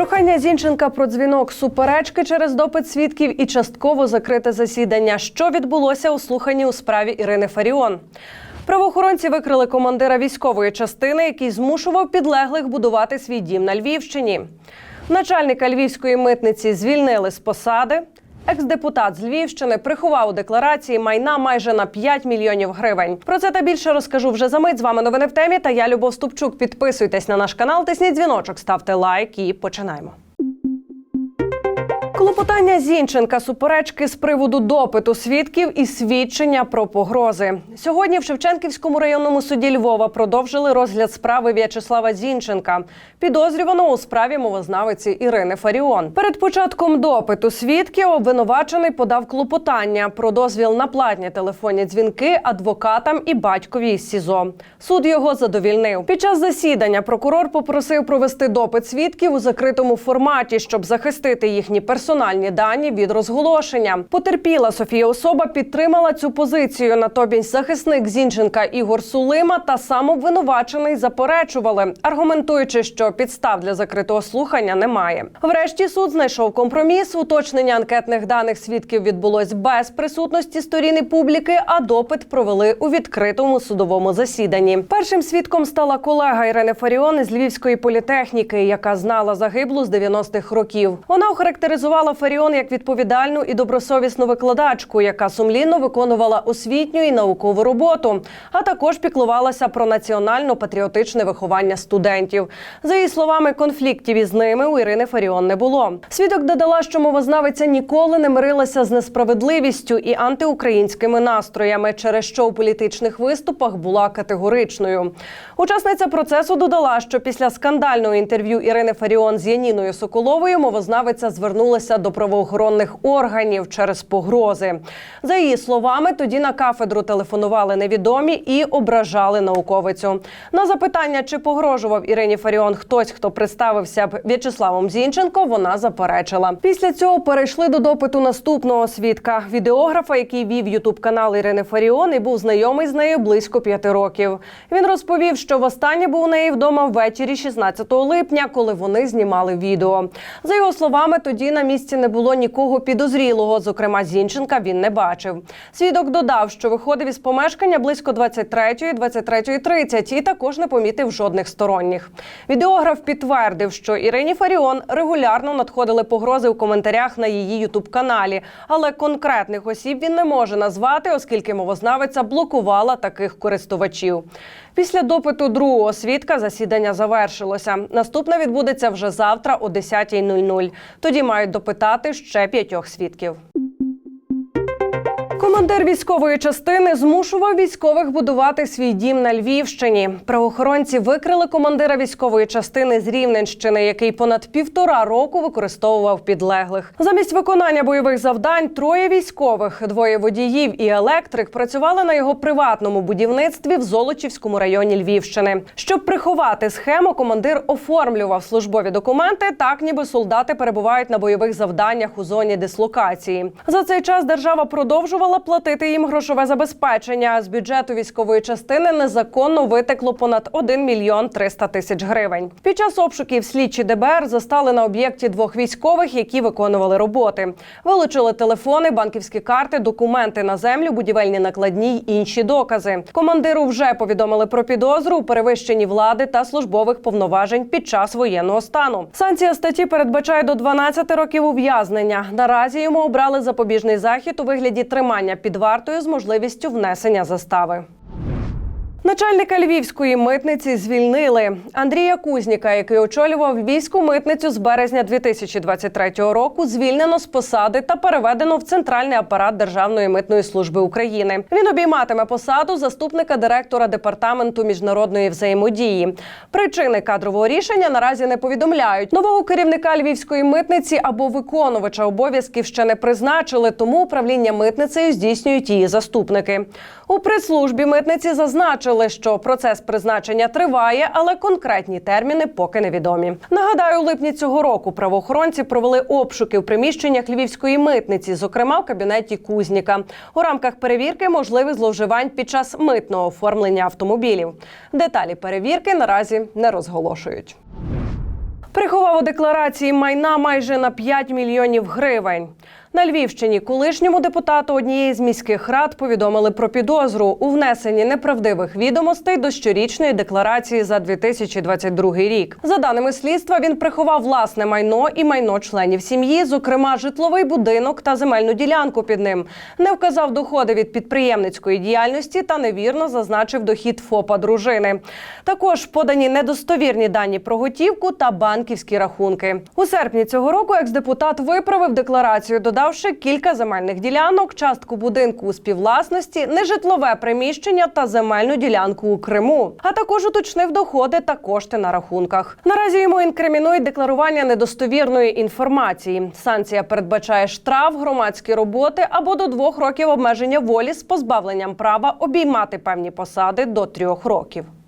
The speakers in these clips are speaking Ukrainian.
Прохання Зінченка про дзвінок суперечки через допит свідків і частково закрите засідання. Що відбулося у слуханні у справі Ірини Фаріон? Правоохоронці викрили командира військової частини, який змушував підлеглих будувати свій дім на Львівщині. Начальника львівської митниці звільнили з посади. Екс-депутат з Львівщини приховав у декларації майна майже на 5 мільйонів гривень. Про це та більше розкажу вже за мить. З вами новини в темі. Та я Любов Ступчук. Підписуйтесь на наш канал, тисніть дзвіночок, ставте лайк і починаємо. Клопотання Зінченка суперечки з приводу допиту свідків і свідчення про погрози. Сьогодні в Шевченківському районному суді Львова продовжили розгляд справи В'ячеслава Зінченка, підозрюваного у справі мовознавиці Ірини Фаріон. Перед початком допиту свідків обвинувачений подав клопотання про дозвіл на платні телефонні дзвінки адвокатам і батькові із СІЗО. Суд його задовільнив. Під час засідання прокурор попросив провести допит свідків у закритому форматі, щоб захистити їхні персональні дані від розголошення. Потерпіла Софія Особа підтримала цю позицію. Натомість захисник Зінченка Ігор Сулима та сам обвинувачений заперечували, аргументуючи, що підстав для закритого слухання немає. Врешті суд знайшов компроміс. Уточнення анкетних даних свідків відбулось без присутності сторін і публіки, а допит провели у відкритому судовому засіданні. Першим свідком стала колега Ірини Фаріон із Львівської політехніки, яка знала загиблу з 90-х років. Вона охарактеризувала Фаріон як відповідальну і добросовісну викладачку, яка сумлінно виконувала освітню і наукову роботу, а також піклувалася про національно-патріотичне виховання студентів. За її словами, конфліктів із ними у Ірини Фаріон не було. Свідок додала, що мовознавиця ніколи не мирилася з несправедливістю і антиукраїнськими настроями, через що у політичних виступах була категоричною. Учасниця процесу додала, що після скандального інтерв'ю Ірини Фаріон з Яніною Соколовою мовознавиця звернулася до правоохоронних органів через погрози. За її словами, тоді на кафедру телефонували невідомі і ображали науковицю. На запитання, чи погрожував Ірині Фаріон хтось, хто представився б В'ячеславом Зінченко, вона заперечила. Після цього перейшли до допиту наступного свідка відеографа, який вів ютуб канал Ірини Фаріон і був знайомий з нею близько п'яти років. Він розповів, що востаннє був у неї вдома ввечері 16 липня, коли вони знімали відео. За його словами, тоді на місці не було нікого підозрілого. Зокрема, Зінченка він не бачив. Свідок додав, що виходив із помешкання близько 23-ї, 23.30 і також не помітив жодних сторонніх. Відеограф підтвердив, що Ірині Фаріон регулярно надходили погрози у коментарях на її ютуб-каналі, але конкретних осіб він не може назвати, оскільки мовознавиця блокувала таких користувачів. Після допиту другого свідка засідання завершилося. Наступне відбудеться вже завтра о 10.00. Тоді мають допитати ще п'ятьох свідків. Командир військової частини змушував військових будувати свій дім на Львівщині. Правоохоронці викрили командира військової частини з Рівненщини, який понад півтора року використовував підлеглих. Замість виконання бойових завдань троє військових, двоє водіїв і електрик працювали на його приватному будівництві в Золочівському районі Львівщини. Щоб приховати схему, командир оформлював службові документи, так ніби солдати перебувають на бойових завданнях у зоні дислокації. За цей час держава продовжувала платити їм грошове забезпечення. З бюджету військової частини незаконно витекло понад 1 мільйон 300 тисяч гривень. Під час обшуків слідчі ДБР застали на об'єкті двох військових, які виконували роботи. Вилучили телефони, банківські карти, документи на землю, будівельні накладні й інші докази. Командиру вже повідомили про підозру у перевищенні влади та службових повноважень під час воєнного стану. Санкція статті передбачає до 12 років ув'язнення. Наразі йому обрали запобіжний захід у вигляді тримання під вартою з можливістю внесення застави. Начальника львівської митниці звільнили Андрія Кузніка, який очолював війську митницю з березня 2023 року. Звільнено з посади та переведено в центральний апарат Державної митної служби України. Він обійматиме посаду заступника директора департаменту міжнародної взаємодії. Причини кадрового рішення наразі не повідомляють. Нового керівника львівської митниці або виконувача обов'язків ще не призначили, тому управління митницею здійснюють її заступники. У прес-службі митниці зазначили, що процес призначення триває, але конкретні терміни поки невідомі. Нагадаю, у липні цього року правоохоронці провели обшуки в приміщеннях львівської митниці, зокрема в кабінеті Кузніка. У рамках перевірки можливих зловживань під час митного оформлення автомобілів. Деталі перевірки наразі не розголошують. Приховав у декларації майна майже на 5 мільйонів гривень. На Львівщині колишньому депутату однієї з міських рад повідомили про підозру у внесенні неправдивих відомостей до щорічної декларації за 2022 рік. За даними слідства, він приховав власне майно і майно членів сім'ї, зокрема житловий будинок та земельну ділянку під ним. Не вказав доходи від підприємницької діяльності та невірно зазначив дохід ФОПа дружини. Також подані недостовірні дані про готівку та банківські рахунки. У серпні цього року екс-депутат виправив декларацію, додавши кілька земельних ділянок, частку будинку у співвласності, нежитлове приміщення та земельну ділянку у Криму. А також уточнив доходи та кошти на рахунках. Наразі йому інкримінують декларування недостовірної інформації. Санкція передбачає штраф, громадські роботи або до двох років обмеження волі з позбавленням права обіймати певні посади до трьох років.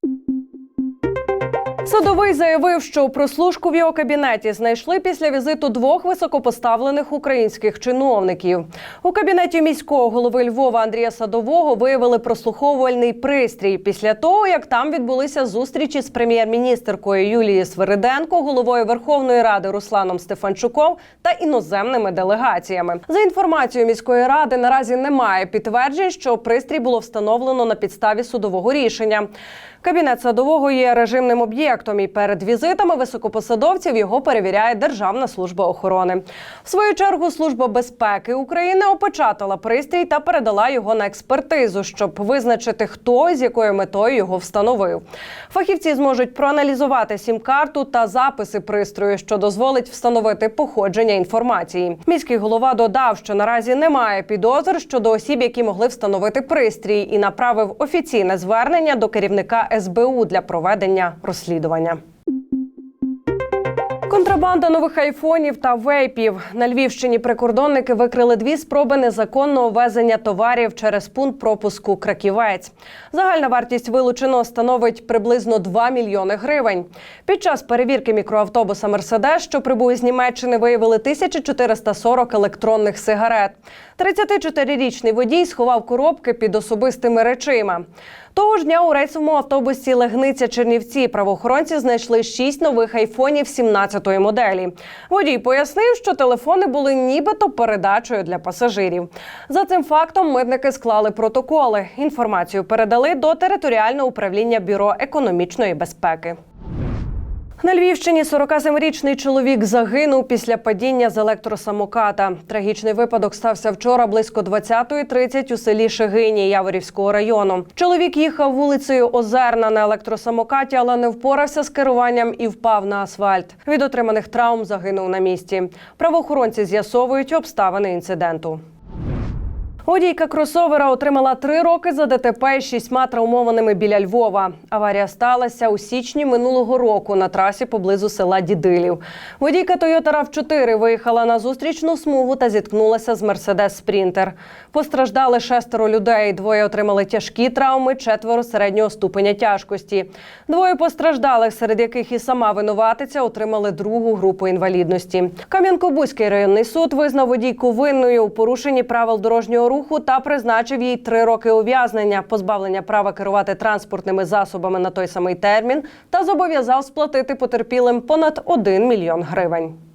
Садовий заявив, що прослушку в його кабінеті знайшли після візиту двох високопоставлених українських чиновників. У кабінеті міського голови Львова Андрія Садового виявили прослуховувальний пристрій після того, як там відбулися зустрічі з прем'єр-міністеркою Юлією Свириденко, головою Верховної Ради Русланом Стефанчуком та іноземними делегаціями. За інформацією міської ради, наразі немає підтверджень, що пристрій було встановлено на підставі судового рішення. Кабінет садового є режимним об'єктом, і перед візитами високопосадовців його перевіряє Державна служба охорони. В свою чергу служба безпеки України опечатала пристрій та передала його на експертизу, щоб визначити, хто з якою метою його встановив. Фахівці зможуть проаналізувати сім-карту та записи пристрою, що дозволить встановити походження інформації. Міський голова додав, що наразі немає підозр щодо осіб, які могли встановити пристрій, і направив офіційне звернення до керівника СБУ для проведення розслідування. Контрабанда нових айфонів та вейпів на Львівщині. Прикордонники викрили дві спроби незаконного везення товарів через пункт пропуску Краківець. Загальна вартість вилученого становить приблизно 2 мільйони гривень. Під час перевірки мікроавтобуса Мерседес, що прибув із Німеччини, виявили 1440 електронних сигарет. 34-річний водій сховав коробки під особистими речима. Того ж дня у рейсовому автобусі Легниця Чернівці правоохоронці знайшли шість нових айфонів 17-ї моделі. Водій пояснив, що телефони були нібито передачею для пасажирів. За цим фактом митники склали протоколи. Інформацію передали до територіального управління бюро економічної безпеки. На Львівщині 47-річний чоловік загинув після падіння з електросамоката. Трагічний випадок стався вчора близько 20.30 у селі Шегині Яворівського району. Чоловік їхав вулицею Озерна на електросамокаті, але не впорався з керуванням і впав на асфальт. Від отриманих травм загинув на місці. Правоохоронці з'ясовують обставини інциденту. Водійка кросовера отримала три роки за ДТП з шістьма травмованими біля Львова. Аварія сталася у січні минулого року на трасі поблизу села Дідилів. Водійка Toyota rav 4 виїхала на зустрічну смугу та зіткнулася з Мерседес Спрінтер. Постраждали шестеро людей. Двоє отримали тяжкі травми, четверо середнього ступеня тяжкості. Двоє постраждалих, серед яких і сама винуватиця, отримали другу групу інвалідності. Кам'янко-Бузький районний суд визнав водійку винною у порушенні правил дорожнього руху та призначив їй три роки ув'язнення, позбавлення права керувати транспортними засобами на той самий термін та зобов'язав сплатити потерпілим понад 1 мільйон гривень.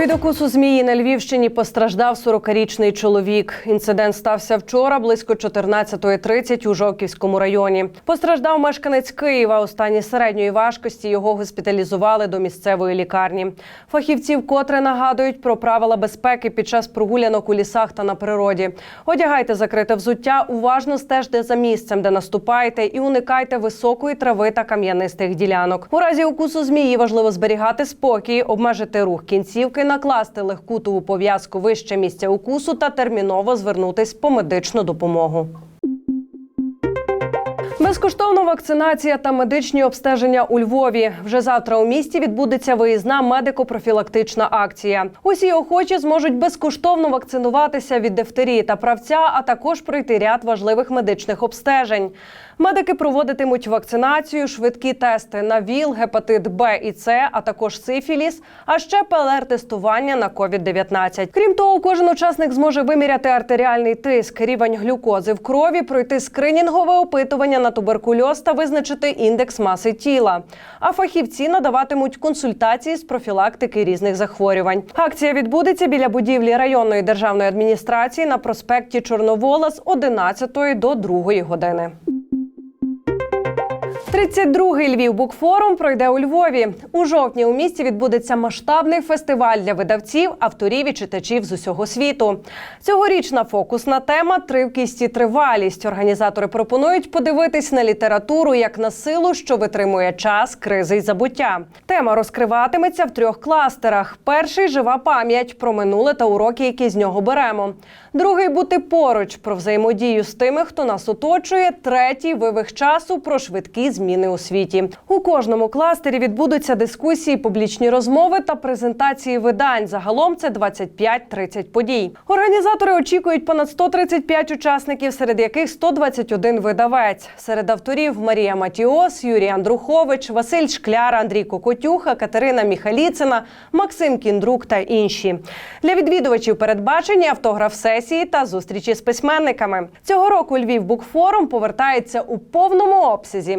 Від укусу змії на Львівщині постраждав 40-річний чоловік. Інцидент стався вчора близько 14.30 у Жовківському районі. Постраждав мешканець Києва. У стані середньої важкості його госпіталізували до місцевої лікарні. Фахівці вкотре нагадують про правила безпеки під час прогулянок у лісах та на природі. Одягайте закрите взуття, уважно стежте за місцем, де наступаєте, і уникайте високої трави та кам'янистих ділянок. У разі укусу змії важливо зберігати спокій, обмежити рух кінцівки, накласти легкутову пов'язку вище місця укусу та терміново звернутись по медичну допомогу. Безкоштовна вакцинація та медичні обстеження у Львові. Вже завтра у місті відбудеться виїзна медико-профілактична акція. Усі охочі зможуть безкоштовно вакцинуватися від дифтерії та правця, а також пройти ряд важливих медичних обстежень. Медики проводитимуть вакцинацію, швидкі тести на ВІЛ, гепатит Б і С, а також сифіліс, а ще ПЛР-тестування на COVID-19. Крім того, кожен учасник зможе виміряти артеріальний тиск, рівень глюкози в крові, пройти скринінгове опитування на туберкульоз та визначити індекс маси тіла. А фахівці надаватимуть консультації з профілактики різних захворювань. Акція відбудеться біля будівлі районної державної адміністрації на проспекті Чорновола з 11 до 2 години. 32-й Львів Букфорум пройде у Львові. У жовтні у місті відбудеться масштабний фестиваль для видавців, авторів і читачів з усього світу. Цьогорічна фокусна тема тривкість і тривалість. Організатори пропонують подивитись на літературу як на силу, що витримує час, кризи й забуття. Тема розкриватиметься в трьох кластерах: перший жива пам'ять про минуле та уроки, які з нього беремо. Другий бути поруч про взаємодію з тими, хто нас оточує. Третій вивих часу про швидкі зміни у світі. У кожному кластері відбудуться дискусії, публічні розмови та презентації видань. Загалом це 25-30 подій. Організатори очікують понад 135 учасників, серед яких 121 видавець. Серед авторів Марія Матіос, Юрій Андрухович, Василь Шкляр, Андрій Кокотюха, Катерина Міхаліцина, Максим Кіндрук та інші. Для відвідувачів передбачені автограф сесії та зустрічі з письменниками. Цього року Львів Букфорум повертається у повному обсязі.